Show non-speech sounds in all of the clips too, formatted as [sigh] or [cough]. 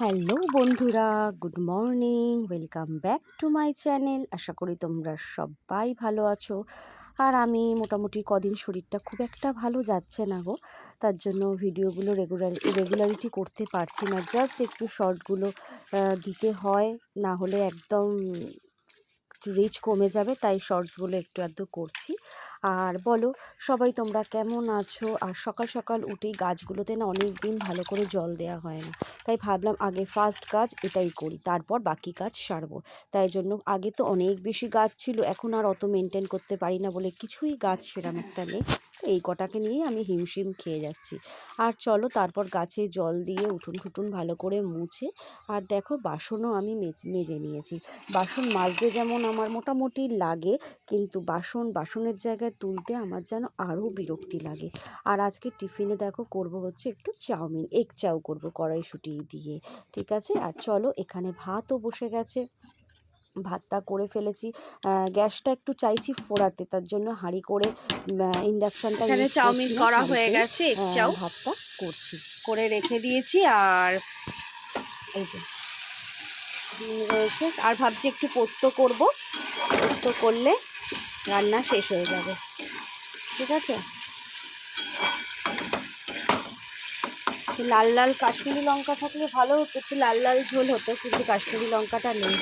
Hello বন্ধুরা, good morning, welcome back to my channel. আশা করি তোমরা সবাই ভালো আছো। আর আমি মোটামুটি কদিন শরীরটা খুব একটা ভালো যাচ্ছে না গো। তার জন্য ভিডিওগুলো রেগুলার রেগুলারিটি করতে পারছি না। জাস্ট একটু শর্টগুলো দিতে হয়, না হলে একদম রিচ কমে যাবে, তাই শর্টসগুলো একটু আধটু করছি। আর বলো, সবাই তোমরা কেমন আছো? আর সকাল সকাল উঠেই গাছগুলোতে না অনেক দিন ভালো করে জল দেওয়া হয় না। তাই ভাবলাম আগে ফার্স্ট কাজ এটাই করি, তারপর বাকি কাজ সারবো। তাই জন্য আগে তো অনেক বেশি গাছ ছিল, এখন আর অত মেনটেন করতে পারি না বলে কিছুই গাছ সেরম একটা নেই। এই কটাকে নিয়েই আমি হিমশিম খেয়ে যাচ্ছি। আর চলো তারপর গাছে জল দিয়ে উঠুন ঠুটুন ভালো করে মুছে, আর দেখো বাসনও আমি মেজ- মেজে নিয়েছি। বাসন মাজতে যেমন আমার মোটামুটি লাগে, কিন্তু বাসন বাসনের জায়গায় তুলতে আমার যেন আরও বিরক্তি লাগে। আর আজকে টিফিনে দেখো করব হচ্ছে একটু চাউমিন এগ চাউ করব কড়াইশুঁটি দিয়ে ঠিক আছে? আর চলো এখানে ভাতও বসে গেছে। ভাতটা করে ফেলেছি। গ্যাসটা একটু চাইছি ফোড়াতে তার জন্য হাঁড়ি করে ইন্ডাকশানটা চাউমিন করা হয়ে গেছে এক চাউ। ভাতটা করছি। করে রেখে দিয়েছি আর এই যে রয়েছে। আর ভাবছি একটু পোস্ত করব। পোস্ত করলে রান্না শেষ হয়ে যাবে। ঠিক আছে? লাল লাল কাশ্মীরি লঙ্কা থাকলে ভালো হতো একটু লাল লাল ঝোল হতো কিন্তু কাশ্মীরি লঙ্কাটা নেই।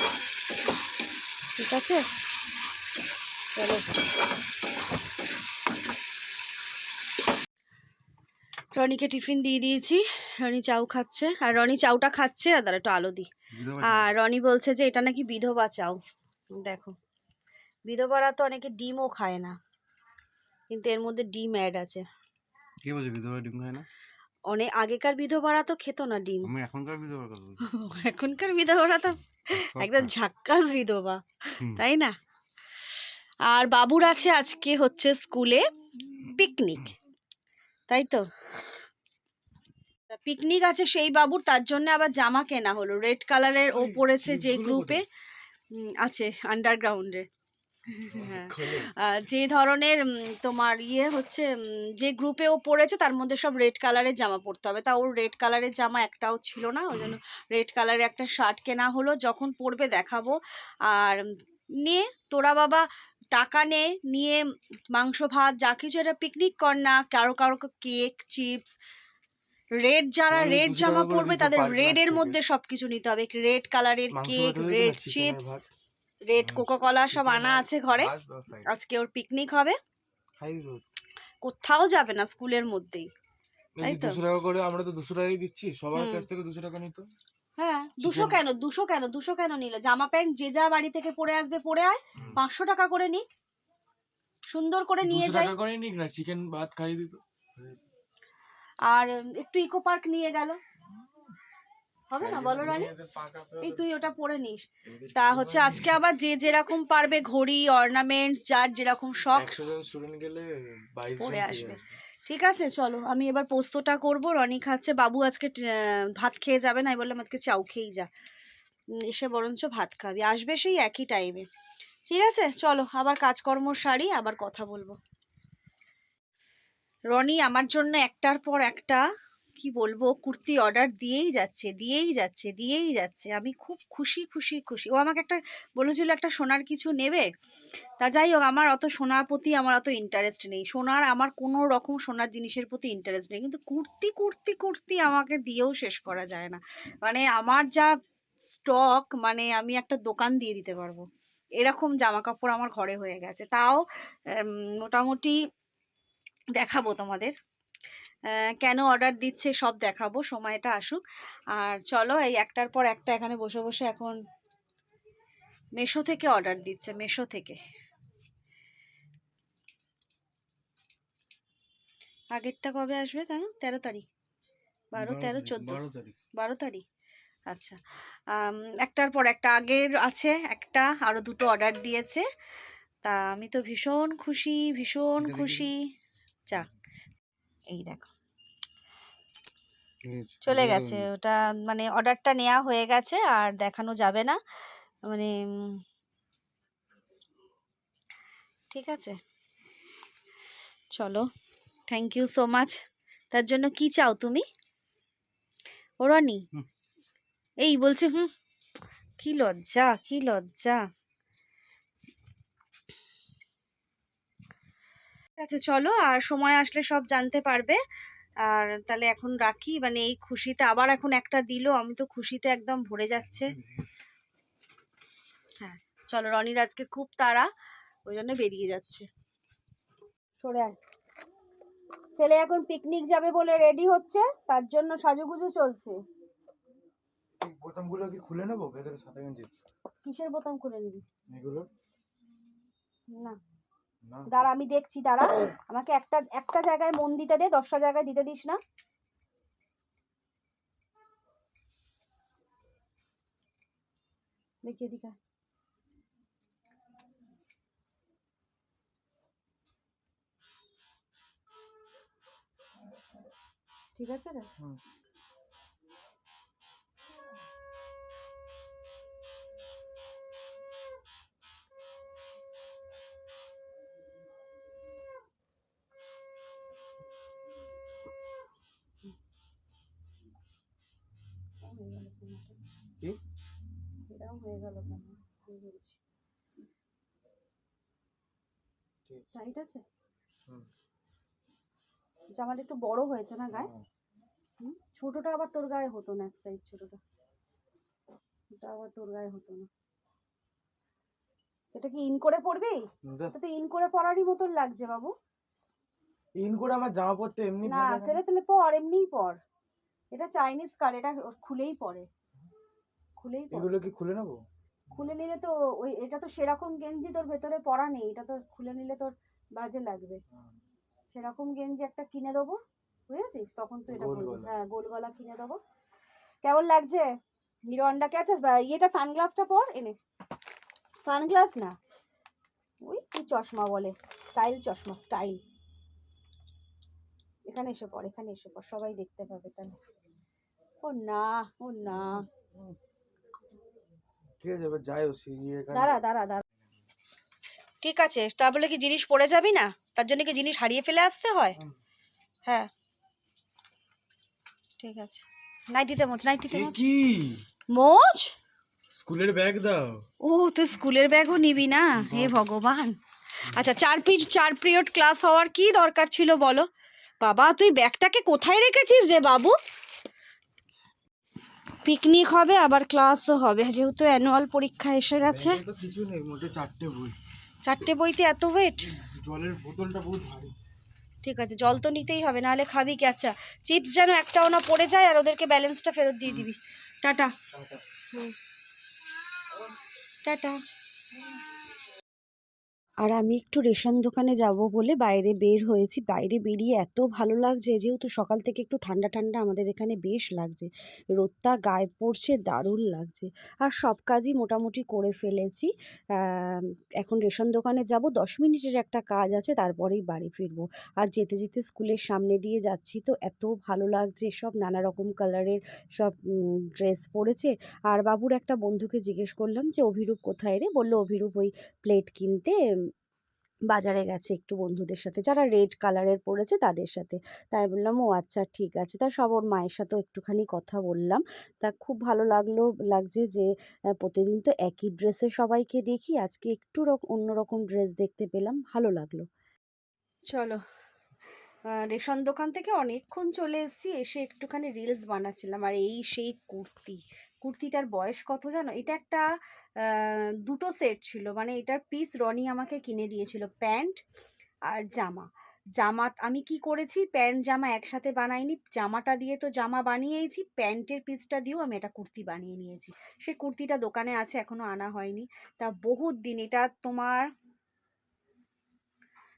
ঠিক আছে? চলো। রনিকে টিফিন দিয়ে দিয়েছি। রনি চাউ খাচ্ছে। আর রনি চাউটা খাচ্ছে আর দাঁড়া একটু আলো দিই। আর রনি বলছে যে এটা নাকি বিধবা চাউ। দেখো। বিধবারা তো অনেকে ডিমও খায় না। কিন্তু এর মধ্যে ডিম অ্যাড আছে। কে বলছে বিধবা ডিম খায় না? অনেক আগেকার বিধবারা তো খেত না ডিম। আমি এখনকার বিধবার কথা [laughs] এখনকার বিধবারা তো একদম ঝাক্কাস বিধবা তাই না? আর বাবুর আছে আজকে হচ্ছে স্কুলে পিকনিক তাই তো? পিকনিক আছে সেই বাবুর তার জন্য আবার জামা কেনা হলো। রেড কালারের ও পড়েছে যে গ্রুপে আছে আন্ডারগ্রাউন্ডে যে ধরনের তোমার ইয়ে হচ্ছে যে গ্রুপে ও পড়েছে তার মধ্যে সব রেড কালারের জামা পরতে হবে। তা ওর রেড কালারের জামা একটাও ছিল না ওই জন্য রেড কালারের একটা শার্ট কেনা হলো। যখন পরবে দেখাবো। আর নে তোরা বাবা টাকা নে নিয়ে মাংস ভাত যা কিছু এটা পিকনিক কর না কারও কারও কেক চিপস রেড যারা রেড জামা পরবে তাদের রেড এর। মধ্যে সবকিছু নিতে হবে। রেড কালারের cake red chips red cocoa কলা সব আনা আছে ঘরে। আজকে ওর পিকনিক হবে। কোথাও যাবে না স্কুলের মধ্যেই। তাই তো? দুশো টাকা করে আমরা তো দুশো টাকাই দিচ্ছি সবার কাছ থেকে দুশো টাকা নিত। হ্যাঁ দুশো কেন দুশো কেন দুশো কেন নিল? জামা প্যান্ট যে যা বাড়ি থেকে পরে আসবে পরে আয় পাঁচশো টাকা করে নিক। সুন্দর করে নিয়ে যাই। টাকা করে নিক না চিকেন ভাত খাইয়ে দিত। আর একটু ইকো পার্ক নিয়ে গেল। হবে না? বলো রানী। এই তুই ওটা পরে নিস। তা হচ্ছে আজকে আবার যে যেরকম পারবে ঘড়ি অর্নামেন্টস যার যেরকম শখ পরে আসবে। ঠিক আছে চলো আমি এবার পোস্তটা করব। রনি খাচ্ছে বাবু আজকে ভাত খেয়ে যাবে না বললাম আজকে চাউ খেয়েই যা। এসে বরঞ্চ ভাত খাবি। আসবে সেই একই টাইমে ঠিক আছে চলো আবার কাজকর্ম সারি আবার কথা বলব। রনি আমার জন্য একটার পর একটা কি বলব? কুর্তি অর্ডার দিয়েই যাচ্ছে দিয়েই যাচ্ছে দিয়েই যাচ্ছে। আমি খুব খুশি খুশি খুশি। ও আমাকে একটা বলেছিল, একটা সোনার কিছু নেবে? তা যাই হোক, আমার অত সোনার প্রতি আমার অত ইন্টারেস্ট নেই। সোনার, আমার কোনো রকম সোনার জিনিসের প্রতি ইন্টারেস্ট নেই। কিন্তু কুর্তি কুর্তি কুর্তি আমাকে দিয়েও শেষ করা যায় না। মানে আমার যা স্টক মানে আমি একটা দোকান দিয়ে দিতে পারব। এরকম জামা কাপড় আমার ঘরে হয়ে গেছে। তাও মোটামুটি দেখাবো তোমাদের। কেন অর্ডার দিচ্ছে সব দেখাবো সময়টা আসুক। আর চলো এই একটার পর একটা এখানে বসে বসে এখন মেশো থেকে অর্ডার দিচ্ছে মেশো থেকে। আগেরটা কবে আসবে তাই না তেরো তারিখ। বারো তেরো চোদ্দ। বারো তারিখ। আচ্ছা একটার পর একটা আগের আছে একটা আরও দুটো অর্ডার দিয়েছে। তা আমি তো ভীষণ খুশি ভীষণ খুশি। যা এই দেখো। চলে গেছে। ওটা মানে অর্ডারটা নেওয়া হয়ে গেছে আর দেখানো যাবে না। মানে ঠিক আছে। চলো। থ্যাংক ইউ সো মাচ তার জন্য কি চাও তুমি? ওরনি। হুম। এই বলছে হুম কি লজ্জা কি লজ্জা। ঠিক আছে চলো। আর সময় আসলে সব জানতে পারবে। আর তাহলে এখন রাখি মানে এই খুশিতে আবার এখন একটা দিল আমি তো খুশিতে একদম ভরে যাচ্ছে। হ্যাঁ চলো রনির আজকে খুব তাড়া ওই জন্য বেরিয়ে যাচ্ছে। সরে আয়। ছেলে এখন পিকনিক যাবে বলে রেডি হচ্ছে তার জন্য সাজুগুজু চলছে। বোতামগুলো কি খুলে নেব? ভেতরে সাদা গেঞ্জি? কিসের বোতাম খুলে নিবি? এগুলো? না না। দাঁড়া আমি দেখছি দাঁড়া। [coughs] আমাকে একটা একটা জায়গায় মন দিতে দে দশটা জায়গায় দিতে দিস না। দেখি এদিকে ঠিক আছে রে? হয়ে গেল কেন? আমি বলছি। টাইট আছে। জামাটা একটু বড় হয়েছে না গায়ে। ছোটটা আবার তোর গায়ে হতো না এক সাইড ছোটটা। ওটা আবার তোর গায়ে হতো না। এটা কি ইন করে পরবি? দে। এটা তো ইন করে পরারই মতন লাগছে বাবু। ইন করে আমার জামা পরতে এমনি না তাহলে তাহলে পর এমনিই পর। এটা চাইনিজ কার এটা খুলেই পরে। খুলেই এগুলো কি খুলে নেব? খুলে নিলে তো ওই এটা তো সেরকম গেঞ্জি তোর ভেতরে পরা নেই এটা তো খুলে নিলে তোর বাজে লাগবে। সেরকম গেঞ্জি একটা কিনে দেবো বুঝেছিস? তখন তো এটা হ্যাঁ গোল গলা কিনে দেবো। কেমন লাগছে? হিরো হন্ডাকে আছে ইয়েটা সানগ্লাসটা পর এনে। সানগ্লাস না। ওই কি চশমা বলে। স্টাইল চশমা স্টাইল। এখানে এসে পড় এখানে এসে পড় সবাই দেখতে পাবে তাহলে। ও না ও না। ঠিক আছে এবার যাই ও দাঁড়া দাঁড়া দাঁড়া। ঠিক আছে তা বলে কি জিনিস পড়ে যাবি না? তার জন্য কি জিনিস হারিয়ে ফেলে আসতে হয়? হ্যাঁ। ঠিক আছে। নাইটিতে মোচ নাইটিতে মোচ। কি? মোচ? স্কুলের ব্যাগ দাও। ও তুই স্কুলের ব্যাগও নিবি না? হে ভগবান। আচ্ছা চার পি চার পিরিয়ড ক্লাস হওয়ার কি দরকার ছিল বলো? বাবা তুই ব্যাগটাকে কোথায় রেখেছিস রে বাবু? পিকনিক হবে আবার ক্লাসও হবে। যেহেতু অ্যানুয়াল পরীক্ষা এসে গেছে। কিছু নেই মোটে চারটে বই। চারটে বইতে এত ওয়েট জলের বোতলটা বহুত ভারী। ঠিক আছে জল তো নিতেই হবে নাহলে খাবি কি? আচ্ছা চিপস যেন একটাও না পড়ে যায় আর ওদেরকে ব্যালেন্সটা ফেরত দিয়ে দিবি। টাটা। টাটা। আর আমি একটু রেশন দোকানে যাব বলে বাইরে বের হয়েছি। বাইরে বেরিয়ে এত ভালো লাগছে যেহেতু সকাল থেকে একটু ঠান্ডা ঠান্ডা আমাদের এখানে বেশ লাগছে। রোদটা গায়ে পড়ছে, দারুণ লাগছে। আর সব কাজই মোটামুটি করে ফেলেছি। এখন রেশন দোকানে যাব, দশ মিনিটের একটা কাজ আছে, তারপরেই বাড়ি ফিরবো। আর যেতে যেতে স্কুলের সামনে দিয়ে যাচ্ছি তো এত ভালো লাগছে, সব নানা রকম কালারের সব ড্রেস পরেছে। আর বাবুর একটা বন্ধুকে জিজ্ঞেস করলাম যে, অভিরূপ কোথায় রে? বলল, অভিরূপ ওই প্লেট কিনতে বাজারে গেছে একটু বন্ধুদের সাথে। যারা রেড কালারের পরেছে তাদের সাথে। তাই বললাম, ও আচ্ছা ঠিক আছে। তা সব ওর মায়ের সাথেও একটুখানি কথা বললাম। তা খুব ভালো লাগল, লাগছে যে প্রতিদিন তো একই ড্রেসে সবাইকে দেখি। আজকে একটু রক- অন্যরকম ড্রেস দেখতে পেলাম। ভালো লাগল। চলো। রেশন দোকান থেকে অনেকক্ষণ চলে এসেছি, এসে একটুখানি রিলস বানাচ্ছিলাম। আর এই সেই কুর্তি। কুর্তিটার বয়স কত জানো? এটা একটা দুটো সেট ছিল। মানে এটার পিস রনি আমাকে কিনে দিয়েছিল, প্যান্ট আর জামা। জামা আমি কি করেছি? প্যান্ট, জামা একসাথে বানাইনি। জামাটা দিয়ে তো জামা বানিয়েছি, প্যান্টের পিসটা দিয়েও আমি একটা কুর্তি বানিয়ে নিয়েছি। সেই কুর্তিটা দোকানে আছে, এখনও আনা হয়নি। তা বহুত দিন, এটা তোমার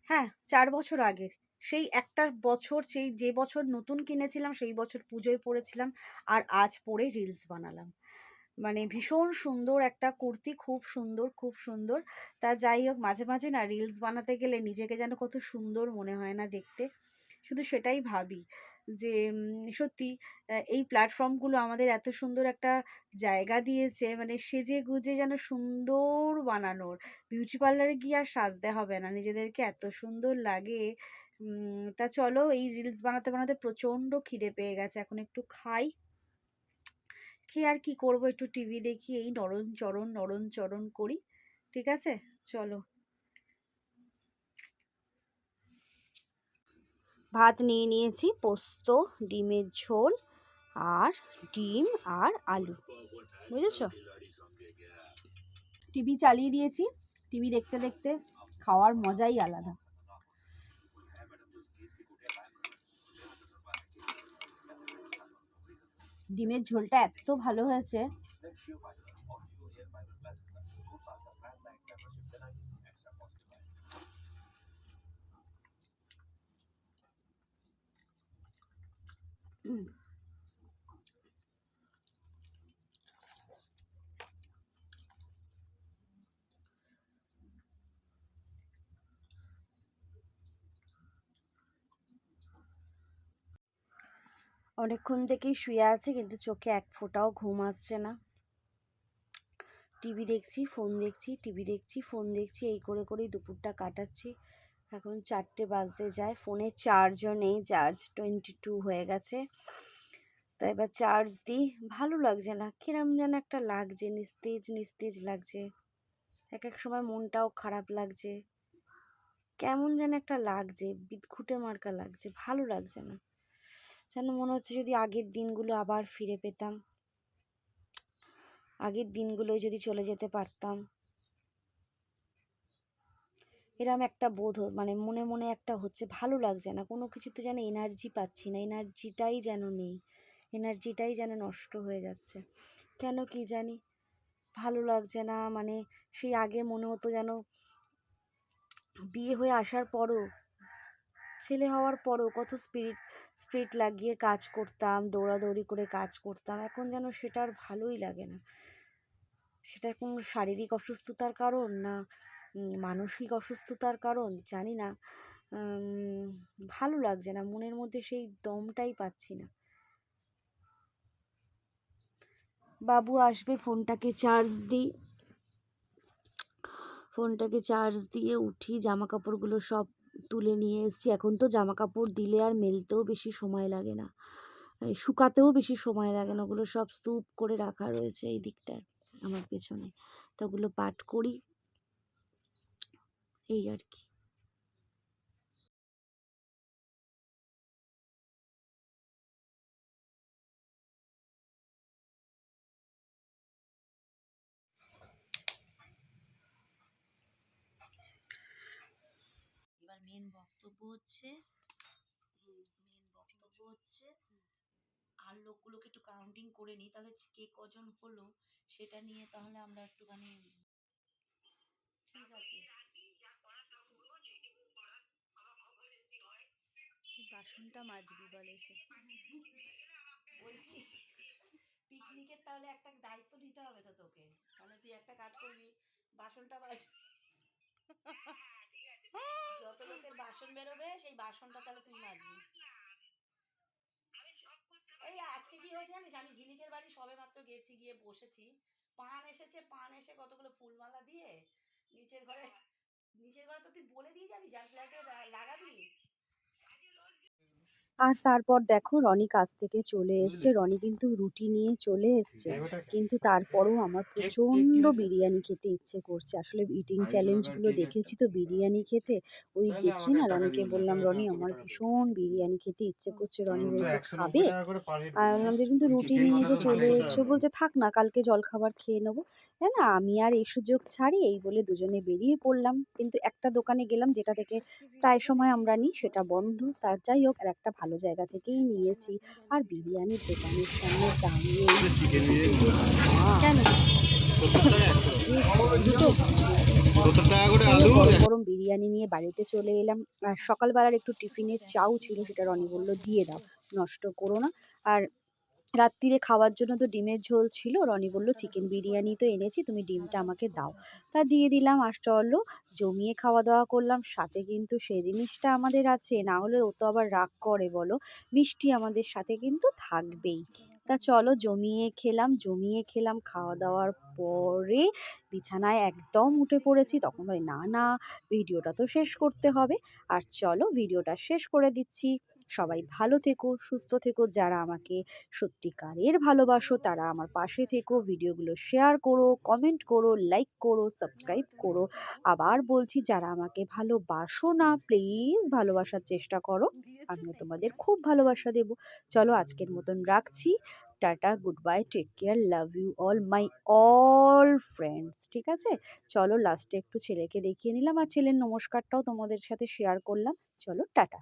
হ্যাঁ চার বছর আগের। সেই একটা বছর, সেই যে বছর নতুন কিনেছিলাম, সেই বছর পুজোয় পড়েছিলাম আর আজ পরে রিলস বানালাম। মানে ভীষণ সুন্দর একটা কুর্তি, খুব সুন্দর খুব সুন্দর। তা যাই হোক, মাঝে মাঝে না রিলস বানাতে গেলে নিজেকে যেন কত সুন্দর মনে হয় না দেখতে। শুধু সেটাই ভাবি যে সত্যি এই প্ল্যাটফর্মগুলো আমাদের এত সুন্দর একটা জায়গা দিয়েছে মানে সেজে গুজে যেন সুন্দর বানানোর। বিউটি পার্লারে গিয়ে আর সাজতে হবে না, নিজেদেরকে এত সুন্দর লাগে। তা চলো, এই রিলস বানাতে বানাতে প্রচণ্ড খিদে পেয়ে গেছে। এখন একটু খাই। খেয়ে আর কি করব? একটু টিভি দেখি, এই নরন চরণ নরন চরণ করি, ঠিক আছে? চলো। ভাত নিয়ে নিয়েছি, পোস্ত, ডিমের ঝোল আর ডিম আর আলু। বুঝেছ? টিভি চালিয়ে দিয়েছি, টিভি দেখতে দেখতে খাওয়ার মজাই আলাদা। ডিমের ঝোলটা এত ভালো হয়েছে হুম। অনেকক্ষণ থেকেই শুয়ে আছে, কিন্তু চোখে এক ফোঁটাও ঘুম আসছে না। টিভি দেখছি, ফোন দেখছি, টিভি দেখছি, ফোন দেখছি, এই করে করেই দুপুরটা কাটাচ্ছি। এখন চারটে বাজতে যায়, ফোনে চার্জও নেই, চার্জ টোয়েন্টি টু হয়ে গেছে। তো এবার চার্জ দিই, ভালো লাগছে না, কিরম যেন একটা লাগছে, নিস্তেজ নিস্তেজ লাগছে। এক এক সময় মনটাও খারাপ লাগছে। কেমন যেন একটা লাগছে, বিদঘুটে মার্কা লাগছে, ভালো লাগছে না। যেন মনে হচ্ছে যদি আগের দিনগুলো আবার ফিরে পেতাম। আগের দিনগুলোয় যদি চলে যেতে পারতাম। এরম একটা বোধ মানে মনে মনে একটা হচ্ছে, ভালো লাগছে না। কোনো কিছুতে যেন এনার্জি পাচ্ছি না এনার্জিটাই যেন নেই। এনার্জিটাই যেন নষ্ট হয়ে যাচ্ছে। কেন কি জানি? ভালো লাগছে না মানে সেই আগে মনে হতো যেন বিয়ে হয়ে আসার পরও ছেলে হওয়ার পরও কত স্পিরিট স্পিরিট লাগিয়ে কাজ করতাম, দৌড়াদৌড়ি করে কাজ করতাম। এখন যেন সেটা আর ভালোই লাগে না। সেটা কোনো শারীরিক অসুস্থতার কারণ না মানসিক অসুস্থতার কারণ, জানি না। ভালো লাগছে না, মনের মধ্যে সেই দমটাই পাচ্ছি না। বাবু আসবে, ফোনটাকে চার্জ দিই। ফোনটাকে চার্জ দিয়ে উঠি জামা কাপড়গুলো সব তুলে নিয়ে এসছি। এখন তো জামা কাপড় দিলে আর মেলতেও বেশি সময় লাগে না। শুকাতেও বেশি সময় লাগে না। ওগুলো সব স্তূপ করে রাখা রয়েছে এই দিকটায় আমার পেছনে। তো ওগুলো পাঠ করি। এই আর কি এবার মেন বক্তব্য হচ্ছে মেন বক্তব্য হচ্ছে আর লোকগুলোকে একটু কাউন্টিং করে নিই তাহলে কে কজন হলো সেটা নিয়ে তাহলে আমরা একটুখানি ঠিক আছে। বাসনটা মাজবি বলে সে বলছি পিকনিকের তাহলে একটা দায়িত্ব দিতে হবে তো তোকে। তাহলে তুই একটা কাজ করবি বাসনটা মাজবি। যত লোকের বাসন বেরোবে, সেই বাসনটা তাহলে তুই মাজবি। এই আজকে কি হয়েছে জানিস? আমি ঝিলিকের বাড়ি সবে মাত্র গেছি, গিয়ে বসেছি। পান এসেছে, পান এসে কতগুলো ফুলমালা দিয়ে নিচের ঘরে নিচের ঘরে তো তুই বলে দিয়ে যাবি ফ্ল্যাটে লাগাবি? আর তারপর দেখো রনি কাজ থেকে চলে এসছে। রনি কিন্তু রুটি নিয়ে চলে এসছে। কিন্তু তারপরও আমার প্রচণ্ড বিরিয়ানি খেতে ইচ্ছে করছে। আসলে ইটিং চ্যালেঞ্জগুলো দেখেছি তো বিরিয়ানি খেতে। ওই দেখি না রনিকে বললাম রনি আমার ভীষণ বিরিয়ানি খেতে ইচ্ছে করছে। রনি বলছে খাবে? আর আমি বললাম কিন্তু রুটি নিয়ে যে চলে এসছো। বলছে থাক না কালকে জলখাবার খেয়ে নেব। হ্যাঁ না আমি আর এই সুযোগ ছাড়ি এই বলে দুজনে বেরিয়ে পড়লাম। কিন্তু একটা দোকানে গেলাম যেটা থেকে প্রায় সময় আমরা নিই সেটা বন্ধ। তার যাই হোক আর একটা ভালো জায়গা থেকেই নিয়েছি। আর বিরিয়ানির দোকানের সামনে দাঁড়িয়ে কেন? গরম বিরিয়ানি নিয়ে বাড়িতে চলে এলাম। আর সকালবেলার একটু টিফিনের চাও ছিল সেটা রনি বলল দিয়ে দাও নষ্ট করো না। আর রাত্রিরে খাওয়ার জন্য তো ডিমের ঝোল ছিল। রনি বলল, চিকেন বিরিয়ানি তো এনেছি, তুমি ডিমটা আমাকে দাও। তা দিয়ে দিলাম চলো জমিয়ে খাওয়া দাওয়া করলাম, সাথে কিন্তু সেই জিনিসটা আমাদের আছে, না হলে ও তো আবার রাগ করে, বলো। মিষ্টি আমাদের সাথে কিন্তু থাকবেই। তা চলো, জমিয়ে খেলাম জমিয়ে খেলাম। খাওয়া দাওয়ার পরে বিছানায় একদম উঠে পড়েছি, তখন বলি, না না, ভিডিওটা তো শেষ করতে হবে। আর চলো, ভিডিওটা শেষ করে দিচ্ছি। সবাই ভালো থেকো, সুস্থ থেকো। যারা আমাকে সত্যিকারের ভালোবাসো, তারা আমার পাশে থেকো। ভিডিওগুলো শেয়ার করো, কমেন্ট করো, লাইক করো, সাবস্ক্রাইব করো। আবার বলছি, যারা আমাকে ভালোবাসো না, প্লিজ ভালোবাসার চেষ্টা করো। আমিও তোমাদের খুব ভালোবাসা দেব। চলো আজকের মতন রাখছি। Ta-ta good bye take care, love you all, my all friends, ঠিক আছে? চলো লাস্টে একটু ছেলেকে দেখিয়ে নিলাম। আর ছেলের নমস্কারটাও তোমাদের সাথে শেয়ার করলাম। চলো, টাটা।